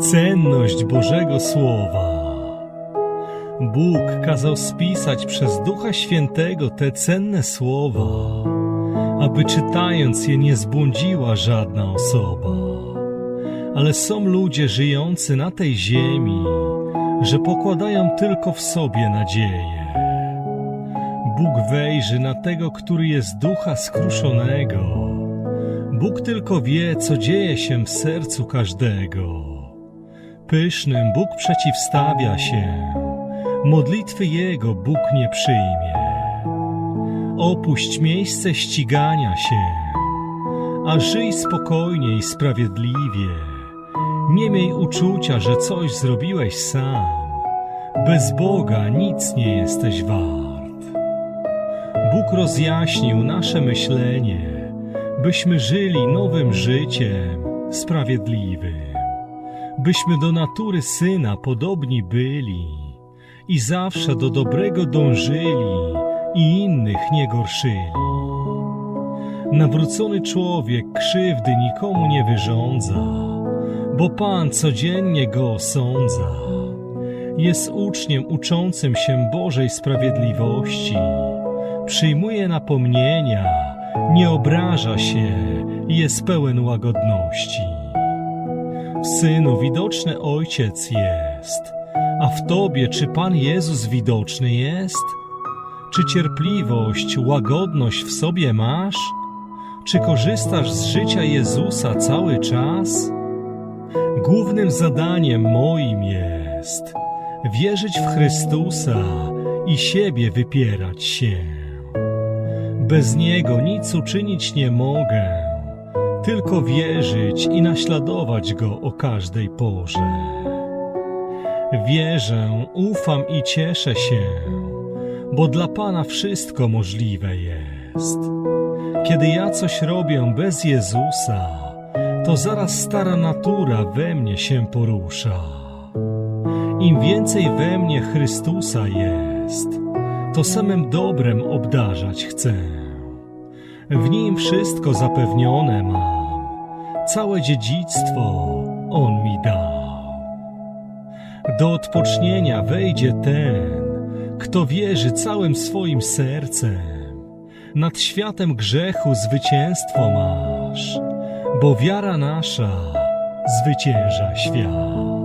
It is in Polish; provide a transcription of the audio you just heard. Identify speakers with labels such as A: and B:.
A: Cenność Bożego Słowa. Bóg kazał spisać przez Ducha Świętego te cenne słowa, aby czytając je nie zbłądziła żadna osoba. Ale są ludzie żyjący na tej ziemi, że pokładają tylko w sobie nadzieję. Bóg wejrzy na tego, który jest ducha skruszonego. Bóg tylko wie, co dzieje się w sercu każdego. Pysznym Bóg przeciwstawia się, modlitwy Jego Bóg nie przyjmie. Opuść miejsce ścigania się, a żyj spokojnie i sprawiedliwie. Nie miej uczucia, że coś zrobiłeś sam. Bez Boga nic nie jesteś wart. Bóg rozjaśnił nasze myślenie, byśmy żyli nowym życiem sprawiedliwym, byśmy do natury Syna podobni byli i zawsze do dobrego dążyli i innych nie gorszyli. Nawrócony człowiek krzywdy nikomu nie wyrządza, bo Pan codziennie go osądza. Jest uczniem uczącym się Bożej sprawiedliwości, przyjmuje napomnienia, nie obraża się jest pełen łagodności. Synu widoczny Ojciec jest, a w Tobie czy Pan Jezus widoczny jest? Czy cierpliwość, łagodność w sobie masz? Czy korzystasz z życia Jezusa cały czas? Głównym zadaniem moim jest wierzyć w Chrystusa i siebie wypierać się. Bez Niego nic uczynić nie mogę, tylko wierzyć i naśladować Go o każdej porze. Wierzę, ufam i cieszę się, bo dla Pana wszystko możliwe jest. Kiedy ja coś robię bez Jezusa, to zaraz stara natura we mnie się porusza. Im więcej we mnie Chrystusa jest, to samym dobrem obdarzać chcę. W nim wszystko zapewnione mam, całe dziedzictwo On mi dał. Do odpocznienia wejdzie ten, kto wierzy całym swoim sercem. Nad światem grzechu zwycięstwo masz, bo wiara nasza zwycięża świat.